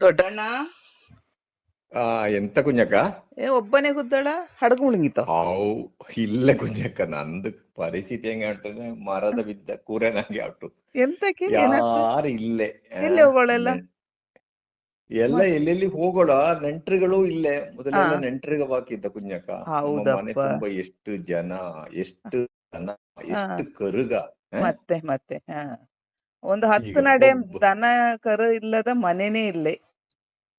ದೊಡ್ಡಣ್ಣ? ಆ ಎಂತ ಕುಂಜಕ್ಕ? ಏ ಒಬ್ಬನೇ ಗುದ್ದಳ ಹಡಗು ಮುಳುಗಿತ ಅವು ಇಲ್ಲ ಕುಂಜಕ್ಕ ನಂದು ಪರಿಸ್ಥಿತಿ ಹೆಂಗೆ ಹೇಳ್ತಾರೆ ಮರದ ಬಿದ್ದ ಕೂರೆ ನಂಗೆ ಆಟು ಎಂತಕ್ಕೆ ಯಾರು ಇಲ್ಲೇ. ಎಲ್ಲಿ ಹೋಗೋಳೆಲ್ಲ? ಎಲ್ಲ ಎಲ್ಲೆಲ್ಲಿ ಹೋಗೋಳ? ನೆಂಟ್ರುಗಳು ಇಲ್ಲೇ. ಮೊದಲೆಲ್ಲ ನೆಂಟ್ರಿಗೆ ಬಾಕಿದ್ದ ಕುಂಜಕ್ಕ. ಮನೆ ತುಂಬಾ ಎಷ್ಟು ಜನ ಎಷ್ಟು ಜನ ಎಷ್ಟು ಕರುಗ ಮತ್ತೆ ಮತ್ತೆ ಒಂದು ಹತ್ತು ನಡೆ ದನ ಕರು ಇಲ್ಲದ ಮನೆನೇ ಇಲ್ಲೇ.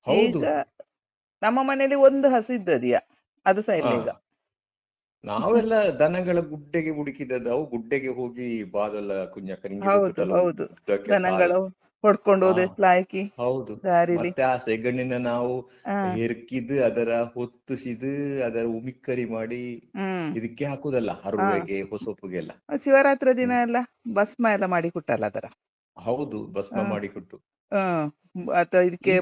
ಹೌದು. ಈಗ ನಮ್ಮ ಮನೇಲಿ ಒಂದು ಹಸು ಇದ್ದದಿಯ? ಅದು ಸಹ ಇಲ್ಲ ಈಗ ನಾವೆಲ್ಲ ದನಗಳ ಗುಡ್ಡೆಗೆ ಹುಡುಕಿದದ್ದು. ಅವು ಗುಡ್ಡೆಗೆ ಹೋಗಿ ಬಾದಲ್ಲ ಕುಂಜ ಹೌದು ದನಗಳು ಹೊಡ್ಕೊಂಡು ಹೋದ ಹಾ. ಲಾಯ್ಕಿ ಹೌದು. ಮತ್ತೆ ಆ ಸೆಗಣ್ಣಿನ ನಾವು ಹೆರ್ಕಿದ್ ಅದರ ಹೊತ್ತುಸಿದು ಅದರ ಉಮಿಕ್ಕರಿ ಮಾಡಿ ಇದಕ್ಕೆ ಹಾಕುದಲ್ಲ ಹರುವೆಗೆ ಹೊಸೊಪ್ಪುಗೆಲ್ಲ. ಶಿವರಾತ್ರಿ ದಿನ ಎಲ್ಲ ಭಸ್ಮ ಎಲ್ಲ ಮಾಡಿ ಕೊಟ್ಟಲ್ಲ ಅದರ? ಹೌದು ಭಸ್ಮ ಮಾಡಿಕೊಟ್ಟು. ಅಥವಾ ಇದಕ್ಕೆ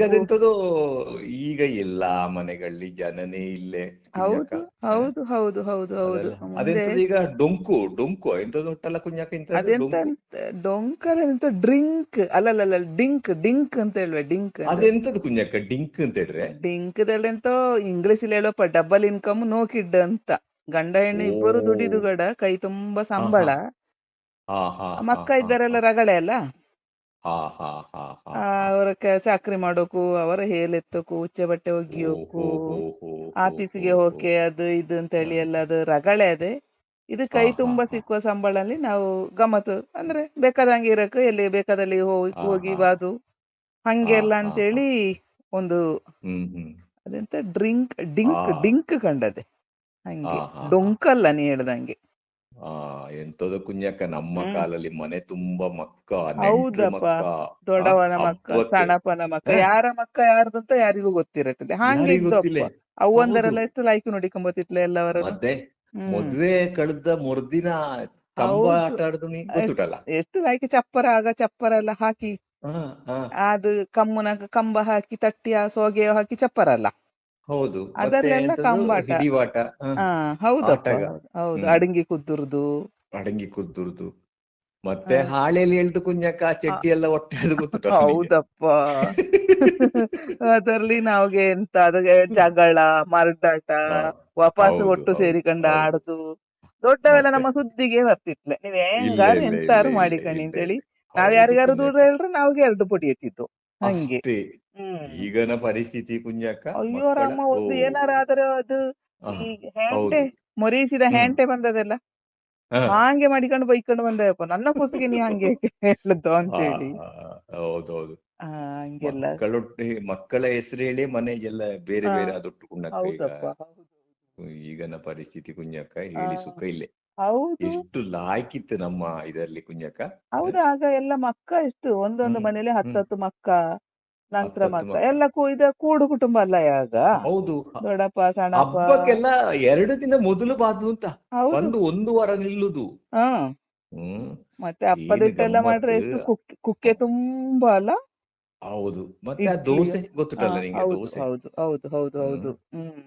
ಈಗ ಇಲ್ಲ ಮನೆಗಳಲ್ಲಿ ಜನನೇ ಇಲ್ಲೇ ಹೌದು ಹೌದು ಹೌದು ಹೌದು ಹೌದು. ಈಗ ಡೊಂಕು ಡೊಂಕು ಎಂತದ್ದು ಉಂಟಲ್ಲ ಕುಂಜಾಕ ಅದೆಂತ ಡೊಂಕಲ್ ಅಲ್ಲ ಡ್ರಿಂಕ್ ಅಲ್ಲಲ್ಲ ಡಿಂಕ್ ಡಿಂಕ್ ಅಂತ ಹೇಳುವ ಡಿಂಕ್ ಅದೆಂತದ್ದು ಕುಂಜಾಕ ಡಿಂಕ್ ಅಂತ ಹೇಳ್ರೆ? ಡಿಂಕ್ ಎಂತೋ ಇಂಗ್ಲಿಷ್ ಇಲ್ಲಿ ಹೇಳುವಪ್ಪ ಡಬಲ್ ಇನ್ಕಮ್ ನೋ ಕಿಡ್ ಅಂತ. ಗಂಡ ಹೆಣ್ಣು ಇಬ್ಬರು ದುಡಿದು ಗಡ ಕೈ ತುಂಬಾ ಸಂಬಳ. ಮಕ್ಕ ಇದ್ದಾರೆಲ್ಲ ರಗಳೆ ಅಲ್ಲ? ಅವರ ಚಾಕ್ರಿ ಮಾಡೋಕು ಅವರ ಹೇಲೆತ್ತಕು ಉಚ್ಚೆ ಬಟ್ಟೆ ಒಗಿಯೋಕು ಆಫೀಸಿಗೆ ಹೋಗಿ ಅದು ಇದು ಅಂತ ಹೇಳಿ ಎಲ್ಲ ಅದು ರಗಳೆ ಅದೇ. ಇದು ಕೈ ತುಂಬಾ. ಸಿಕ್ಕುವ ಸಂಬಳಲ್ಲಿ ನಾವು ಗಮ್ಮತ್ತು. ಅಂದ್ರೆ ಬೇಕಾದಂಗೆ ಇರಕ್ಕೆ ಎಲ್ಲಿ ಬೇಕಾದಲ್ಲಿ ಹೋಗಿ ಹೋಗಿ. ಬಾದು ಹಂಗೆಲ್ಲ ಅಂತೇಳಿ ಒಂದು ಅದೆಂತ ಡ್ರಿಂಕ್ ಡಿಂಕ್ ಡಿಂಕ್ ಕಂಡದೆ. ಹಂಗೆ. ಡೊಂಕಲ್ಲ ನೀ ಹೇಳ್ದಂಗೆ. ಆ ಎಂತದೋ ಕುಂಜಕ್ಕ ನಮ್ಮ ಹ್ಮ್. ಕಾಲಲ್ಲಿ ಮನೆ ತುಂಬಾ ಮಕ್ಕ ನೆಂಟ್ರ ಹೌದಪ್ಪ. ಮಕ್ಕ ದೊಡ್ಡವನ ಮಕ್ಕ ಹಬ್ಬಕ್ಕೆ. ಸಣ್ಣಪ್ಪನ ಮಕ್ಕ ಹಾ. ಯಾರ ಮಕ್ಕ ಯಾರ್ದಂತ ಯಾರಿಗೂ ಗೊತ್ತಿರತ್ತದೆ ಹಾಗೆ ಯಾರಿಗೂ ಗೊತ್ತಿಲ್ಲ ಇದ್ದಪ್ಪ. ಎಷ್ಟು ಲೈಕ್ ನೋಡಿಕೊಂಬತ್ತಿತ್ಲೆ ಎಲ್ಲವರ ಮತ್ತೆ ಹ್ಮ್ ಮದ್ವೆ ಕಳೆದ ಮರುದಿನ ಕಂಬ ಹೌದು. ಆಟ ಆಡುದು ನೀ ಗೊತ್ತುಂಟಲ್ಲ ಎಷ್ಟು ಲೈಕ್ ಚಪ್ಪರ ಆಗ ಚಪ್ಪರ ಎಲ್ಲ ಹಾಕಿ ಹಾ ಹಾ ಅದು ಕಮ್ಮನ ಕಂಬ ಹಾಕಿ ತಟ್ಟಿ ಆ ಸೋಗೆ ಹಾಕಿ ಚಪ್ಪರ ಅಲ್ಲ ಹೌದು. ಅದನ್ನೆಲ್ಲ ಕಂಬಾಟ. ಹಿಡಿವಾಟ. ಹೌದಪ್ಪ ಹೌದು. ಅಡಂಗಿ ಕುದ್ದುರ್ದು. ಅಡಂಗಿ ಕುದ್ದುರ್ದು. ಮತ್ತೆ ಹಾಳೆಯಲ್ಲಿ ಎಳ್ದು ಕುಂಜಕ್ಕ ಚಟ್ಟಿ ಎಲ್ಲ ಒಟ್ಟೆದು ಗೊತ್ತು ಹೌದಪ್ಪ. ಅದರಲ್ಲಿ ನಾವ್ಗೆ ಎಂತ? ಅದ ಜಗಳ ಮರಡಾಟ ವಾಪಸ್ ಒಟ್ಟು ಸೇರಿಕೊಂಡು ಆಡುದು. ದೊಡ್ಡವೆಲ್ಲ ನಮ್ಮ ಸುದ್ದಿಗೆ ಬರ್ತಿತ್ಲೆ. ನೀವ್ ಹೆಂಗ ಎಂತಾರು ಮಾಡಿಕಣಿ ಅಂತೇಳಿ? ನಾವ್ ಯಾರಿಗಾರು ದೂರ ಹೇಳ್ರು ನಾವ್ಗೆ ಎರಡು ಪುಡಿ ಎತ್ತಿತ್ತು ಹಂಗೆ. ಈಗನ ಪರಿಸ್ಥಿತಿ ಕುಂಜಕ್ಕ ಅಯ್ಯೋ ರಾಮ ಒಂದು ಏನಾರ ಆದ್ರೆ ಅದು ಹ್ಯಾಂಟೆ ಮೊರೀಸಿದ ಹ್ಯಾಂಟೆ ಬಂದದಲ್ಲ? ಹಂಗೆ ಮಾಡಿಕೊಂಡು ಬೈಕೊಂಡು ಬಂದಪ್ಪ ನನ್ನ ಕುಸಿಗೆ ನೀ ಹಂಗೆ ಹೇಳುದು ಅಂತ ಹೇಳಿ. ಹೌದೌದು. ಹಂಗೆಲ್ಲ. ಮಕ್ಕಳೊಟ್ಟಿಗೆ ಮಕ್ಕಳ ಹೆಸರು ಹೇಳಿ ಮನೆ ಬೇರೆ ಬೇರೆ ಅದೊಟ್ಟು ಕುಂಡಕ್ಕ ಈಗನ ಪರಿಸ್ಥಿತಿ ಕುಂಜಕ್ಕ ಹೇಳಿ ಸುಖ ಇಲ್ಲೇ. ಎಷ್ಟು ಲಾಯ್ಕಿತ್ತು ನಮ್ಮ ಇದರಲ್ಲಿ ಕುಂಜಕ್ಕ. ಹೌದು ಆಗ ಎಲ್ಲ ಮಕ್ಕ ಎಷ್ಟು ಒಂದೊಂದು ಮನೇಲಿ ಹತ್ತತ್ತು ಮಕ್ಕ. ನಂತರ ಮಾತ್ರ. ಎಲ್ಲ ಕೂ ಇದ ಕೂಡು ಕುಟುಂಬ ಅಲ್ಲ ಯಾಗ ಹೌದು. ದೊಡ್ಡಪ್ಪ ಸಣ್ಣಪ್ಪ. ಹಬ್ಬಕ್ಕೆಲ್ಲ ಎರಡು ದಿನ ಮೊದಲು ಬಾದು ಅಂತ. ಒಂದು ಒಂದು ವಾರ ನಿಲ್ಲುದು. ಮತ್ತೆ ಅಪ್ಪದಿಟ್ಟೆಲ್ಲ ಮಾಡ್ರೆ. ಎಷ್ಟು ಕುಕ್ಕೆ ಕುಕ್ಕೆ ತುಂಬಾ ಅಲ್ಲ? ಹೌದು. ಮತ್ತೆ ಆ ದೋಸೆ ಗೊತ್ತುಂಟಲ್ಲ ನಿಂಗೆ ದೋಸೆ? ಹೌದು ಹೌದು ಹೌದು ಹೌದು. ಹ್ಮ್.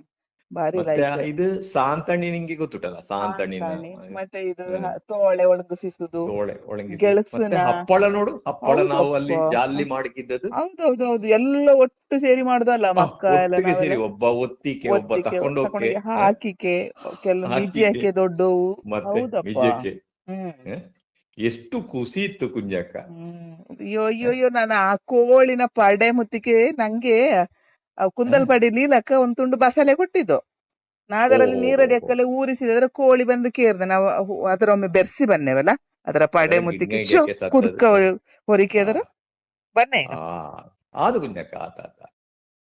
ಮತ್ತೆ ಇದು ಸಾಂತಣ್ಣಿ ನಿಂಗೆ ಗೊತ್ತುಟಲ್ಲ? ಸಾಂತಣ್ಣಿನ ಮತ್ತೆ ಇದು ತೋಳೆ ಒಣಗಿಸುದು ತೋಳೆ ಹಪ್ಪಳ ನೋಡು. ಹಪ್ಪಳ ನಾವು ಅಲ್ಲಿ ಜಾಲಿ ಮಾಡಿದ್ದದ್ದು ಹೌದೌದು ಹೌದು ಎಲ್ಲ ಒಟ್ಟು ಸೇರಿ ಮಾಡುದಲ್ಲ ಮಕ್ಕ ಎಲ್ಲ ಸೇರಿ ಒಬ್ಬ ಒತ್ತಿಕೆ ಒಬ್ಬ ತಕೊಂಡು ಹಾಕಿಕೆ ಕೆಲವು ಹಾಕಿಕೆ. ಮಿಜಿಯಕ್ಕೆ ದೊಡ್ಡವು. ಮತ್ತೆ ಹೌದಪ್ಪ. ಎಷ್ಟು ಖುಷಿ ಇತ್ತು ಕುಂಜಕ್ಕ. ಅಯ್ಯೋ ಅಯ್ಯೋ ನಾನು ಆ ಕೋಳಿನ ಪಡೆ ಮುತ್ತಿಗೆ ನಂಗೆ ಕುಂದಲ್ಪಡಿ ನೀಲಕ್ಕ ಒಂದ್ ತುಂಡು ಬಸಳೆ ಕೊಟ್ಟಿದ್ದು. ನಾ ಅದರಲ್ಲಿ ನೀರಡಿ. ಅಕ್ಕಲೆ ಊರಿಸಿದ ಅದ್ರ ಕೋಳಿ ಬಂದು ಕೇರ್ದೆ. ನಾವು ಅದರ ಒಮ್ಮೆ ಬೆರ್ಸಿ ಬನ್ನೇವಲ್ಲ? ಅದರ ಪಡೆ ಮುತ್ತಿ ಗಿಣ್ಣಕ್ಕೆ ಕುದ್ಕ ಹೊರಿಕೆ ಅದರ ಬನ್ನೆ. ಆ ಆದು ಕುಂಜಕ್ಕ ಆತ ಆತ.